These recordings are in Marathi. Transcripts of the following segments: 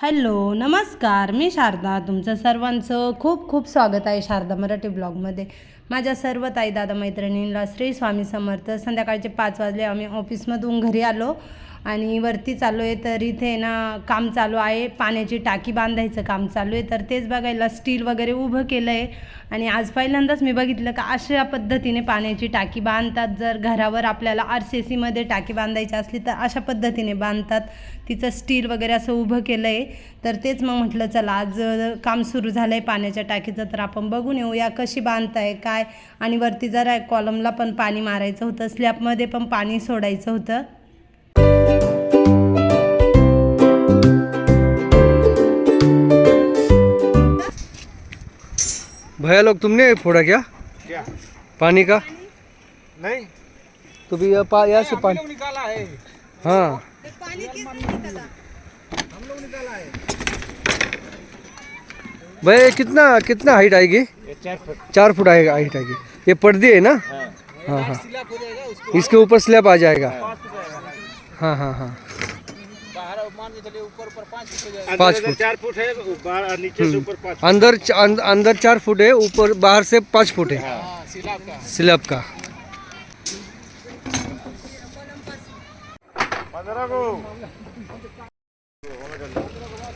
हॅलो नमस्कार. मी शारदा तुमचं सर्वांचं खूप खूप स्वागत आहे शारदा मराठी ब्लॉगमध्ये. माझ्या सर्व ताई दादा मैत्रिणींना श्री स्वामी समर्थ. संध्याकाळचे पाच वाजले आम्ही ऑफिसमधून घरी आलो आणि वरती चालू आहे. तर इथे ना काम चालू आहे. पाण्याची टाकी बांधायचं काम चालू आहे. तर तेच बघायला स्टील वगैरे उभं केलं आहे आणि आज पहिल्यांदाच मी बघितलं का अशा पद्धतीने पाण्याची टाकी बांधतात. जर घरावर आपल्याला आर सी सीमध्ये टाकी बांधायची असली तर अशा पद्धतीने बांधतात. तिचं स्टील वगैरे असं उभं केलं आहे तर तेच मग म्हटलं चला आज काम सुरू झालं आहे पाण्याच्या टाकीचं तर आपण बघून येऊया कशी बांधताय काय आणि वरती जरा कॉलमला पण पाणी मारायचं होतं. स्लॅबमध्ये पण पाणी सोडायचं होतं. भैया लोग तुमने फोड़ा क्या? क्या? पानी का? नहीं। तो भी यहाँ पा यहाँ से पानी निकाला है। हाँ। हम लोग निकाला है। भैया कितना कितना हाइट आएगी? चार फुट चार फुट आएगा हाइट आएगी। ये पर्दे है ना? हाँ। हाँ हाँ। सिला हो जाएगा उसको इसके ऊपर स्लैब आ जाएगा। पाँच फुट आएगा हाँ। हाँ हाँ बाहर मान के चलिए ऊपर ऊपर पाँच फुट हो जाएगा। पाँच अंदर फुट। चार फुट है ऊपर और नीचे से ऊपर पाँच अंदर च- अं- अंदर चार फुट है ऊपर बाहर से पाँच फुट है। हाँ। सिला का। स्लैब का। पंद्रह को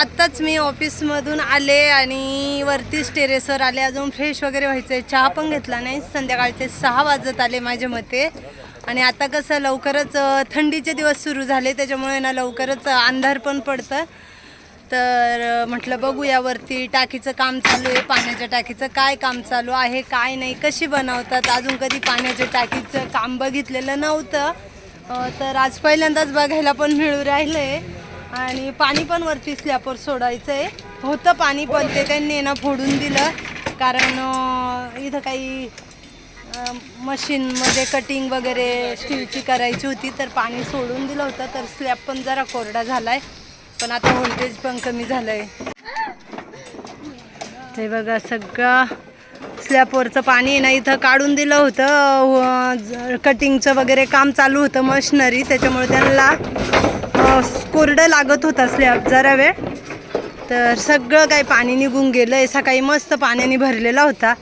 आत्ताच मी ऑफिसमधून आले आणि वरतीच टेरेसवर आले. अजून फ्रेश वगैरे व्हायचं आहे चहा पण घेतला नाही. संध्याकाळचे सहा वाजत आले माझ्या मते. आणि आता कसं लवकरच थंडीचे दिवस सुरू झाले. त्याच्यामुळे ना लवकरच अंधार पण पडतं. तर म्हटलं बघूया वरती टाकीचं काम चालू आहे. पाण्याच्या टाकीचं काय काम चालू आहे काय नाही कशी बनवतात. अजून कधी पाण्याच्या टाकीचं काम बघितलेलं नव्हतं. तर आज पहिल्यांदाच बघायला पण मिळू राहिलं आहे आणि पाणी पण वरती स्लॅपवर सोडायचं आहे होतं पाणी पण ते त्यांनी ना फोडून दिलं. कारण इथं काही मशीनमध्ये कटिंग वगैरे स्टीलची करायची होती तर पाणी सोडून दिलं होतं. तर स्लॅब पण जरा कोरडा झाला आहे पण आता व्होल्टेज पण कमी झालं आहे ते बघा सगळं. स्लॅपवरचं पाणी ना इथं काढून दिलं होतं. कटिंगचं वगैरे काम चालू होतं मशिनरी त्याच्यामुळे त्यांना कोरडं लागत होता स्लॅब जरा वेळ. तर सगळं काही पाणी निघून गेलं आहे सकाळी मस्त पाण्याने भरलेला होता.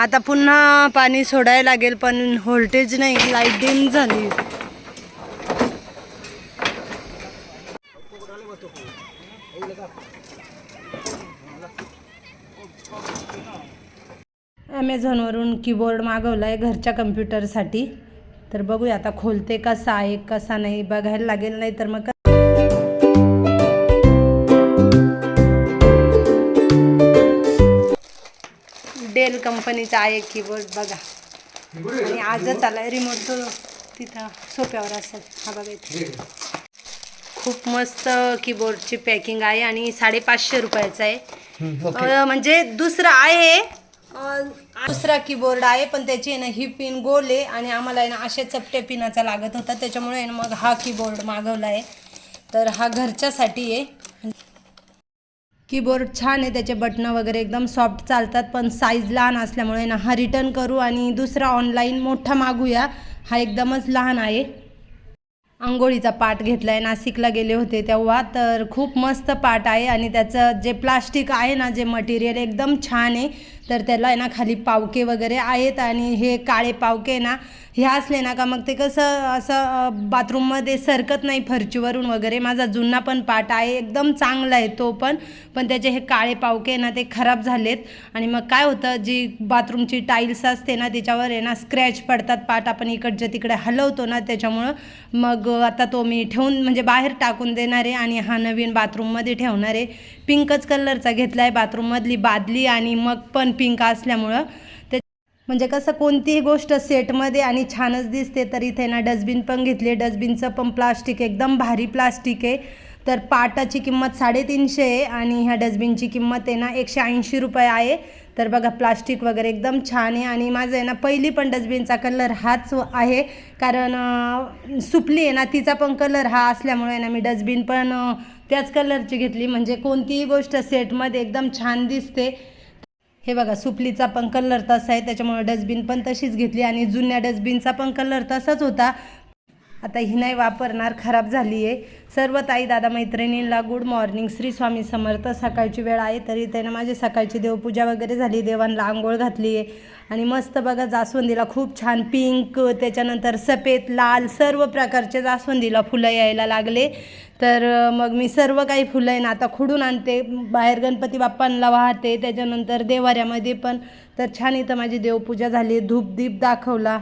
आता पुन्हा पाणी सोडायला लागेल पण व्होल्टेज नाही. लाइट डिम झाली. ॲमेझॉनवरून कीबोर्ड मागवला आहे घरच्या कम्प्युटरसाठी तर बघूया आता खोलते कसा आहे कसा नाही. बघायला लागेल नाही तर मग डेल कंपनीचा आहे कीबोर्ड बघा. आणि आजच आलाय रिमोट तो तिथं सोप्यावर असेल. हा बघा इथे. खूप मस्त कीबोर्डची पॅकिंग आहे आणि साडेपाचशे रुपयाचा आहे. म्हणजे दुसरा आहे. दुसरा कीबोर्ड आहे पण त्याची आहे ना ही पिन गोल आहे आणि आम्हाला आहे ना अशा चपट्या पिनाचा लागत होता. त्याच्यामुळे आहे ना मग हा कीबोर्ड मागवला आहे. तर हा घरच्यासाठी आहे. कीबोर्ड छान आहे त्याचे बटणं वगैरे एकदम सॉफ्ट चालतात पण साईज लहान असल्यामुळे ना हा रिटर्न करू आणि दुसरा ऑनलाईन मोठा मागूया. हा एकदमच लहान आहे. आंघोळीचा पाट घेतला आहे नाशिकला गेले होते तेव्हा तर खूप मस्त पाट आहे आणि त्याचं जे प्लास्टिक आहे ना जे मटेरियल एकदम छान आहे. तर त्याला आहे ना खाली पावके वगैरे आहेत आणि हे काळे पावके ना हे असले ना का मग ते कसं असं बाथरूममध्ये सरकत नाही फरचीवरून वगैरे. माझा जुना पण पाट आहे एकदम चांगला आहे तो पण. पण त्याचे हे काळे पावके ना ते खराब झालेत. आणि मग काय होतं जी बाथरूमची टाईल्स असते ना त्याच्यावर आहे ना स्क्रॅच पडतात पाट आपण इकडच्या तिकडे हलवतो ना त्याच्यामुळं मग आता तो मी ठेवून म्हणजे बाहेर टाकून देणार आहे आणि हा नवीन बाथरूममध्ये ठेवणार आहे. पिंकच कलरचा घेतला आहे बाथरूममधली बादली आणि मग पण पिंक असल्यामुळं. ते म्हणजे कसं कोणतीही गोष्ट सेटमध्ये आणि छानच दिसते तर इथे ना डस्टबिन पण घेतली डस्टबिनचं पण प्लास्टिक एकदम भारी प्लास्टिक आहे. तर पाटाची किंमत साडेतीनशे आहे आणि ह्या डस्टबिनची किंमत आहे ना एकशे ऐंशी रुपये आहे. तर बघा प्लास्टिक वगैरे एकदम छान आहे आणि माझं आहे ना पहिली पण डस्टबिनचा कलर हाच आहे. कारण सुपली आहे ना तिचा पण कलर हा असल्यामुळे ना मी डस्टबिन पण त्याच कलरची घेतली. म्हणजे कोणतीही गोष्ट सेटमध्ये एकदम छान दिसते. हे बघा सुपलीचा पण कलर तसा आहे. त्याच्यामुळे डस्टबिन पण तशीच घेतली आणि जुन्या डस्टबिनचा पण कलर तसाच होता. आता ही नाही वापरणार खराब झाली आहे सर्व ताई दादा मैत्रिणींना गुड मॉर्निंग श्री स्वामी समर्थ सकाळची वेळ आहे तरी त्यानं माझी सकाळची देवपूजा वगैरे झाली देवांना आंघोळ घातली आहे आणि मस्त बघा जास्वंदीला खूप छान पिंक त्याच्यानंतर सफेद लाल सर्व प्रकारचे जास्वंदीला फुलं यायला लागले. तर मग मी सर्व काही फुलं आहे ना आता खुडून आणते. बाहेर गणपती बाप्पांना वाहते त्याच्यानंतर देवाऱ्यामध्ये पण. तर छान इथं माझी देवपूजा झाली. धूपदीप दाखवला.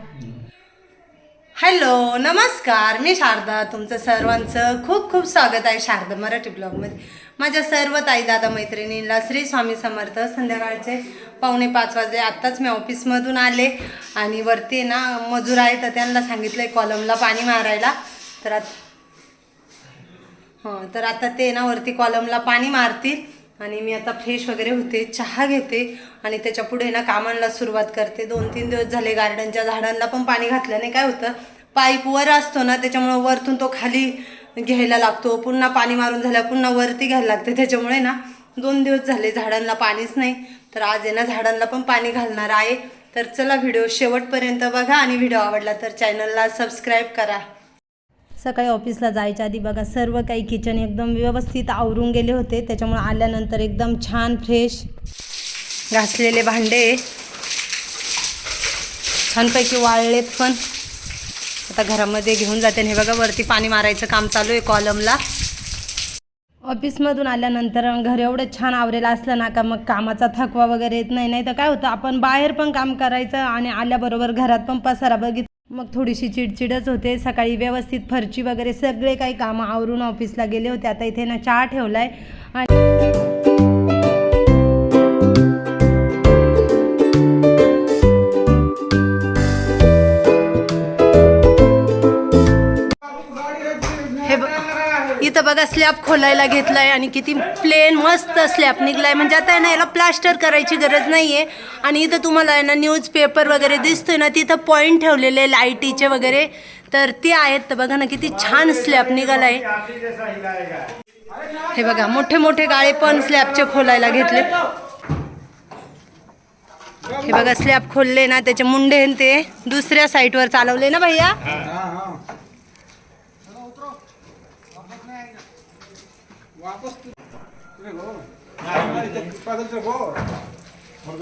हॅलो नमस्कार. मी शारदा. तुमचं सर्वांचं खूप खूप स्वागत आहे शारदा मराठी ब्लॉगमध्ये माझ्या सर्व ताई दादा मैत्रिणींना श्री स्वामी समर्थ संध्याकाळचे पावणे पाच वाजले. आत्ताच मी ऑफिसमधून आले आणि वरती ना मजूर आहे तर त्यांना सांगितलं आहे कॉलमला पाणी मारायला. तर आत हां तर आता ते ना वरती कॉलमला पाणी मारतील. आणि मी आता फ्रेश वगैरे होते चहा घेते आणि त्याच्या पुढे ना कामांना सुरुवात करते. दोन तीन दिवस झाले गार्डनच्या झाडांना पण पाणी घातल्याने काय होतं? पाईप वर असतो ना त्याच्यामुळं वरतून तो खाली घ्यायला लागतो. पुन्हा पाणी मारून झाल्या पुन्हा वरती घ्यायला लागते. त्याच्यामुळे ना दोन दिवस झाले झाडांना पाणीच नाही. तर आज आहे ना झाडांना पण पाणी घालणार आहे. तर चला व्हिडिओ शेवटपर्यंत बघा आणि व्हिडिओ आवडला तर चॅनलला सबस्क्राईब करा. सकाळी ऑफिसला जायच्या आधी बघा सर्व काही किचन एकदम व्यवस्थित आवरून गेले होते. त्याच्यामुळे आल्यानंतर एकदम छान फ्रेश घासलेले भांडे. छानपैकी वाळलेत पण. आता घरामध्ये घेऊन जाते. आणि हे बघा वरती पाणी मारायचं काम चालू आहे कॉलमला ऑफिसमधून आल्यानंतर घर एवढं छान आवरेलं असलं ना का मग कामाचा थकवा वगैरे येत नाही. नाही तर काय होतं आपण बाहेर पण काम करायचं आणि आल्याबरोबर घरात पण पसारा बघित मग थोडीशी चिडचिडच होते. सकाळी व्यवस्थित फरची वगैरे सगळे काही कामं आवरून ऑफिसला गेले होते. आता इथे ना चहा ठेवला आहे बघा स्लॅब खोलायला घेतलाय आणि किती प्लेन मस्त स्लॅब निघलाय. म्हणजे आता आहे ना याला प्लास्टर करायची गरज नाही आहे आणि इथं तुम्हाला आहे ना न्यूजपेपर वगैरे दिसतोय ना तिथं पॉईंट ठेवलेले लाईटीचे वगैरे. तर ते आहेत. तर बघा ना किती छान स्लॅब निघालाय. हे बघा मोठे मोठे गाळे पण स्लॅबचे खोलायला घेतले. हे बघा स्लॅब खोलले ना त्याचे मुंडे ते दुसऱ्या साईडवर चालवले ना भैया?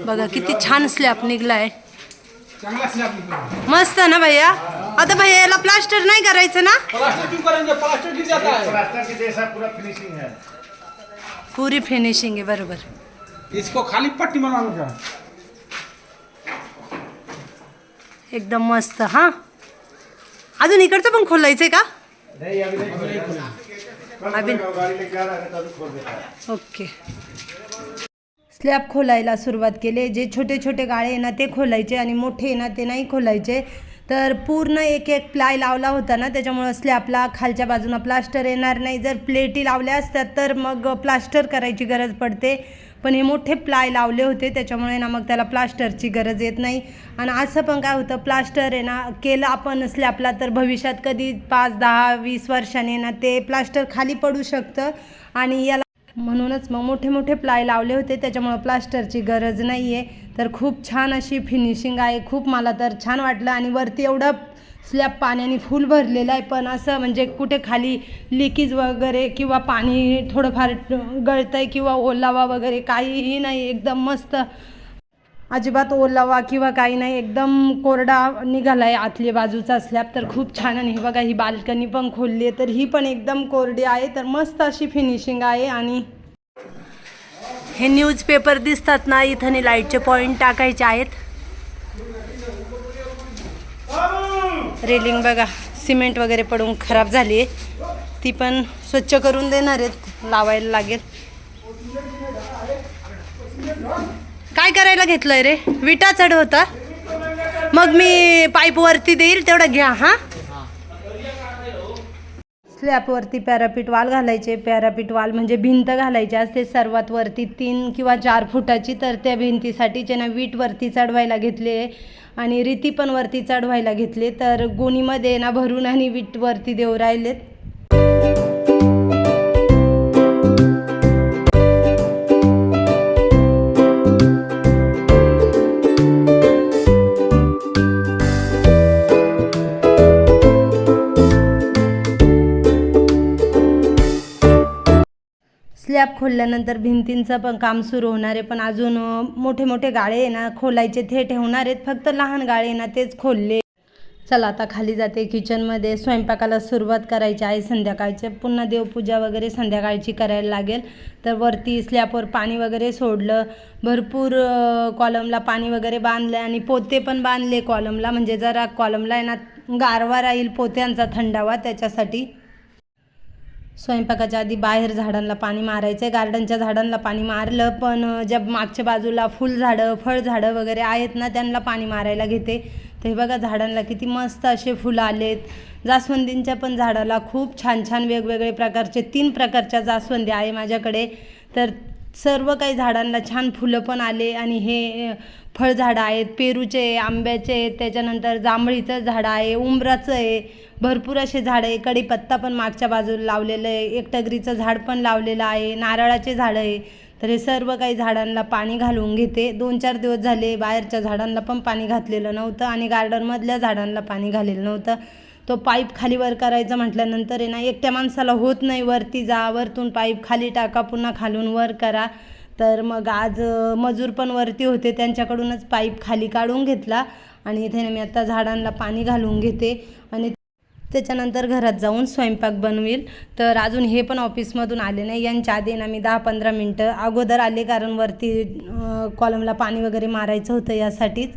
बघा किती छान स्लॅब निघलाय. मस्त ना भैया? आता भैया याला प्लास्टर नाही करायचं ना? प्लास्टर क्यों करेंगे प्लास्टर गिर जाता है प्लास्टर की जैसा पूरा फिनिशिंग है पुरी फिनिशिंग आहे बरोबर. इसको खाली पट्टी बनवाना एकदम मस्त हा? अजून इकडचं पण खोलायचंय का? ओके. स्लॅब खोलायला सुरुवात केली. जे छोटे छोटे गाळे आहे ना ते खोलायचे आणि मोठे आहे ना ते नाही खोलायचे. तर पूर्ण एक एक प्लाय लावला होता ना त्याच्यामुळं स्लॅबला खालच्या बाजूनं प्लास्टर येणार नाही. जर प्लेटी लावल्या असतात तर मग प्लास्टर करायची गरज पडते. पण हे मोठे प्लाय लावले होते त्याच्यामुळे ना मग त्याला प्लास्टरची गरज येत नाही. आणि असं पण काय होतं प्लास्टर आहे ना केलं आपण स्लॅबला तर भविष्यात कधी पाच दहा वीस वर्षाने ना ते प्लास्टर खाली पडू शकतं. आणि याला म्हणूनच मग मोठे मोठे प्लाय लावले होते त्याच्यामुळं प्लास्टरची गरज नाही आहे तर खूप छान अशी फिनिशिंग आहे खूप मला तर छान वाटलं. आणि वरती एवढं स्लॅब पाण्याने फुल भरलेलं आहे पण असं म्हणजे कुठे खाली लिकेज वगैरे किंवा पाणी थोडंफार गळतं आहे किंवा ओलावा वगैरे काहीही नाही एकदम मस्त अजिबात ओलावा किंवा काही नाही एकदम कोरडा निघाला आहे आतली बाजूचा स्लॅब तर खूप छान आणि हे बघा ही बाल्कनी पण खोलली आहे. तर ही पण एकदम कोरडी आहे. तर मस्त अशी फिनिशिंग आहे. आणि हे न्यूजपेपर दिसतात ना इथं लाईटचे पॉईंट टाकायचे आहेत. रेलिंग बघा सिमेंट वगैरे पडून खराब झाली आहे. ती पण स्वच्छ करून देणार आहेत. लावायला लागेल. काय करायला घेतलंय रे? विटा चढ होता मग मी पाईप वरती देईल तेवढं घ्या हा? स्लॅपवरती पॅरापीट वाल घालायचे. पॅरापीट वाल म्हणजे भिंत घालायची असते. सर्वात वरती तीन किंवा चार फुटाची तर त्या भिंतीसाठी ना वीटवरती चढवायला घेतले आणि रीती पण वरती चढवायला घेतले तर गोणीमध्ये ना भरून आणि वीटवरती देऊ राहिलेत. स्लॅब खोलल्यानंतर भिंतींचं पण काम सुरू होणार आहे. पण अजून मोठे मोठे गाळे आहे ना खोलायचे ते ठेवणार आहेत. फक्त लहान गाळे ना तेच खोलले. चला आता खाली जाते किचनमध्ये. स्वयंपाकाला सुरुवात करायची आहे संध्याकाळचे. पुन्हा देवपूजा वगैरे संध्याकाळची करायला लागेल. तर वरती स्लॅपवर पाणी वगैरे सोडलं. भरपूर कॉलमला पाणी वगैरे बांधलं आणि पोते पण बांधले कॉलमला. म्हणजे जरा कॉलमला आहे ना गारवा राहील पोत्यांचा थंडावा त्याच्यासाठी. स्वयंपाकाच्या आधी बाहेर झाडांना पाणी मारायचं आहे गार्डनच्या झाडांना पाणी मारलं पण ज्या मागच्या बाजूला फुलझाडं फळझाडं वगैरे आहेत ना त्यांना पाणी मारायला घेते. तर हे बघा झाडांना किती मस्त असे फुलं आलेत. जास्वंदींच्या पण झाडाला खूप छान छान वेगवेगळे प्रकारचे तीन प्रकारच्या जास्वंदी आहे माझ्याकडे. तर सर्व काही झाडांना छान फुलं पण आले आणि हे फळझाडं आहेत पेरूचे आंब्याचे आहेत त्याच्यानंतर जांभळीचं झाड आहे उंबराचं आहे. भरपूर असे झाडं आहे. कडीपत्ता पण मागच्या बाजूला लावलेलं आहे. एक टगरीचं झाड पण लावलेलं आहे. नारळाचे झाडं आहे. तर हे सर्व काही झाडांना पाणी घालून घेते. दोन चार दिवस झाले बाहेरच्या झाडांना पण पाणी घातलेलं नव्हतं आणि गार्डनमधल्या झाडांना पाणी घालेलं नव्हतं. तो पाईप खाली वर करायचा म्हटल्यानंतर आहे ना एकट्या माणसाला होत नाही वरती जा. वरतून पाईप खाली टाका पुन्हा खालून वर करा. तर मग आज मजूर पण वरती होते. त्यांच्याकडूनच पाईप खाली काढून घेतला आणि इथे ना मी आता झाडांना पाणी घालून घेते. आणि त्याच्यानंतर घरात जाऊन स्वयंपाक बनवेल. तर अजून हे पण ऑफिसमधून आले नाही. यांच्या आधी ना मी दहा पंधरा मिनटं अगोदर आले कारण वरती कॉलमला पाणी वगैरे मारायचं होतं यासाठीच.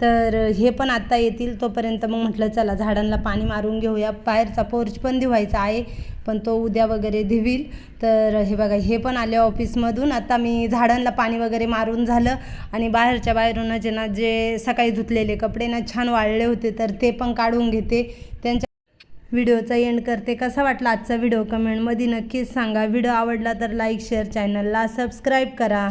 तर हे पण आत्ता येतील तोपर्यंत मग म्हटलं चला झाडांना पाणी मारून घेऊया. बाहेरचा पोर्च पण धुवायचा आहे पण तो उद्या वगैरे धुवील. तर हे बघा हे पण आले ऑफिसमधून. आता मी झाडांना पाणी वगैरे मारून झालं आणि बाहेरच्या बाहेरून जे ना जे सकाळी धुतलेले कपडे ना छान वाळले होते तर ते पण काढून घेते. त्यांच्या व्हिडिओचा एंड करते. कसा वाटला आजचा व्हिडिओ कमेंटमध्ये नक्कीच सांगा. व्हिडिओ आवडला तर लाईक शेअर चॅनलला सबस्क्राईब करा.